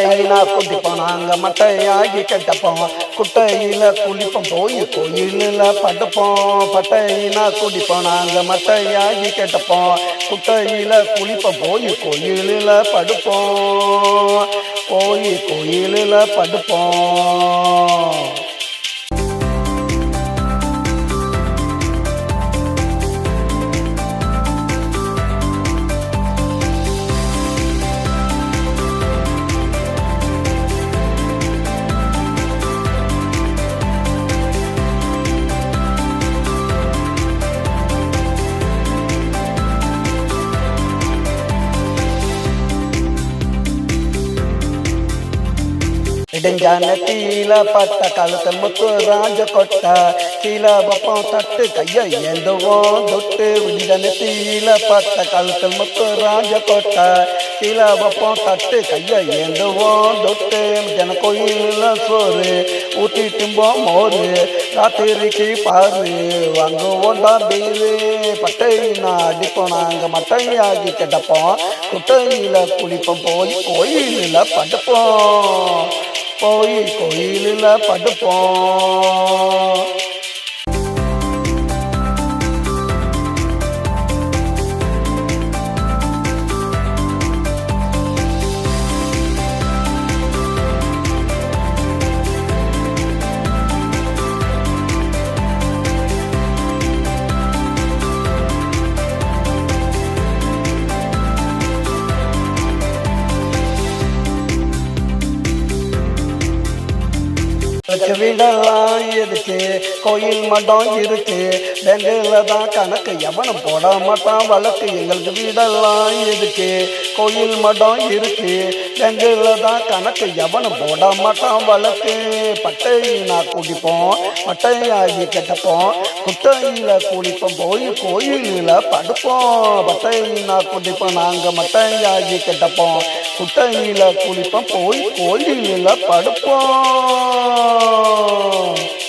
குட்டையில குடிப்போம் நாங்க மட்டையாகி கெட்டப்போம் குட்டையில குளிப்போம். போய் கோயிலில் படுப்போம். பட்டையினா குடிப்போம் நாங்க மட்டையாகி கட்டப்போம் குட்டையில குளிப்போம். போய் கோயிலில் படுப்போம். போய் கோயிலில் படுப்போம். நெடுஞ்சான தீல பட்ட கழுத்தல் முத்து ராஜ கொட்ட. கீழ பப்பம் தட்டு கைய ஏந்துவோம். தொட்டு விடிதன தீல பட்ட கழுத்தல் முத்து ராஜ கொட்ட. கீழ பப்பம் தட்டு கைய ஏந்துவோம். தொட்டு ஜன கோயில சோறு ஊட்டி திம்போம் மோரு. ராத்திரிக்கு பாரு வாங்குவோம் தான் பீரு. பட்டையினா அடிப்போம் நாங்கள் மட்டையாகி கிடப்போம். குட்டையில் குளிப்போம் போய் கோயிலில் படுப்போம். போய் கோயிலில் படுப்போம். வச்சு வீடெல்லாம் இருக்கு. கோயில் மடம் இருக்கு. பெங்கில் தான் கணக்கு. எவனும் போட மாட்டான். வழக்கு எங்களுக்கு வீடெல்லாம் இருக்கு. கோயில் மடம் இருக்கு. பெங்கில் தான் கணக்கு. எவனும் போட மாட்டான். வழக்கு. பட்டையினா குடிப்போம். பட்டையாகி கெட்டப்போம். குட்டையில் குடிப்போம் போய் கோயிலில் படுப்போம். பட்டையினா குடிப்போம். நாங்கள் மட்டையாகி கெட்டப்போம். குட்டையில் குளிப்போம். போய் கோயிலில் படுப்போம். 와.